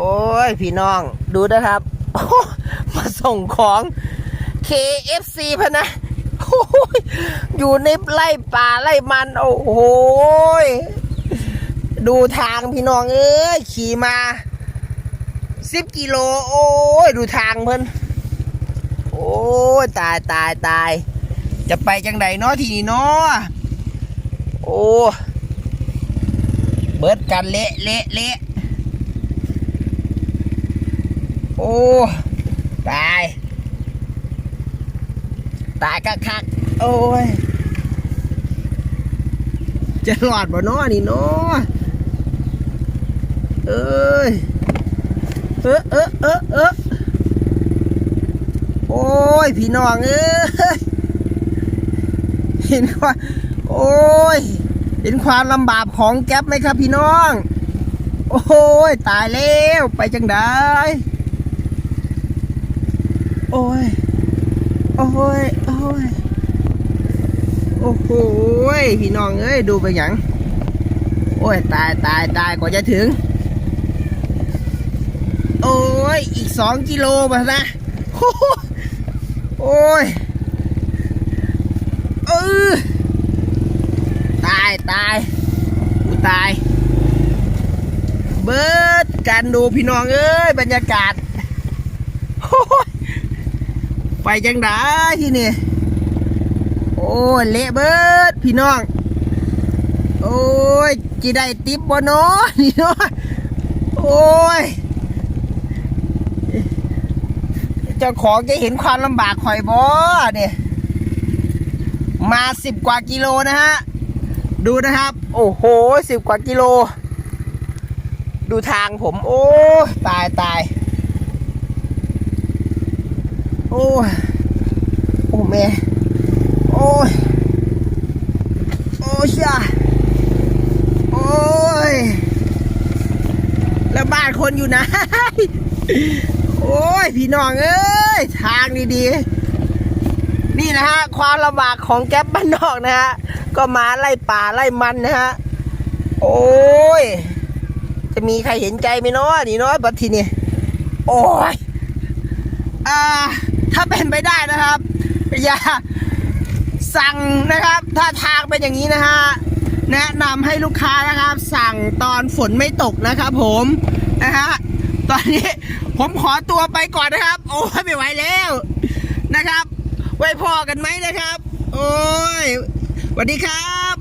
อ้ยพี่น้อง ดูนะครับมาส่งของ KFC พะนะอยอยู่ในไร่ป่าไร่มัน โอ้โหยดูทางพี่น้องเอ้ยขี่มาสิบกิโล โอ้ย ดูทางเพิ่นโอ้ย ตายตายตาย จะไปจังใดเนาะทีนี้เนาะโอ้ เบิดกันเละเละเละ โอ้ ตาย ตายคักคัก โอ้ย จะหลอดบ่นาะนี่นาะเอ้ย เออเออเออเออโอ้ย พี่น้องเอ้ยเห็นว่าโอ้ย เห็นความลำบากของแก๊ปไหมครับพี่น้อง โอ้ย ตายแล้ว ไปจังได้ โอ้ย โอ้ย โอ้ย โอ้โหพี่น้องเอ้ย ดูไปหยัง โอ้ย ตายตายตายกว่าจะถึง โอ้ย อีกสองกิโลมานะโอ้โหโอ้ย เออ ตายตายกูตาย เบิดกันดูพี่น้องเอ้ย บรรยากาศโอ้ย ไปจังไดที่นี่ โอ้เละเบิดพี่น้อง โอ้ยจีได้ติปบ่เนาะนี่เนาะโอ้ย เจ้าของจะเห็นความลำบากคอยบ่เนี่ยมาสิบกว่ากิโลนะฮะ ดูนะครับ โอ้โหสิบกว่ากิโล ดูทางผม โอ้ยตายตาย โอ้ยโอ้แม่โอ้ยโอ้ยช่าโอ้ยแล้วบ้านคนอยู่ไหนโอ้ยพี่น้องเอ้ยทางดีๆ นี่นะฮะความลำบากของแก๊ปบ้านนอกนะฮะก็มาไล่ป่าไล่มันนะฮะโอ้ยจะมีใครเห็นใจไหมเนาะนี่เนาะบัดทีนี้โอ้ยอ่า ถ้าเป็นไปได้นะครับ อย่าสั่งนะครับ ถ้าทางเป็นอย่างนี้นะฮะแนะนำให้ลูกค้านะครับ สั่งตอนฝนไม่ตกนะครับผมนะฮะตอนนี้ผมขอตัวไปก่อนนะครับ โอ้ยไม่ไหวแล้วนะครับ ไว้พอกันไหมนะครับ โอ้ยสวัสดีครับ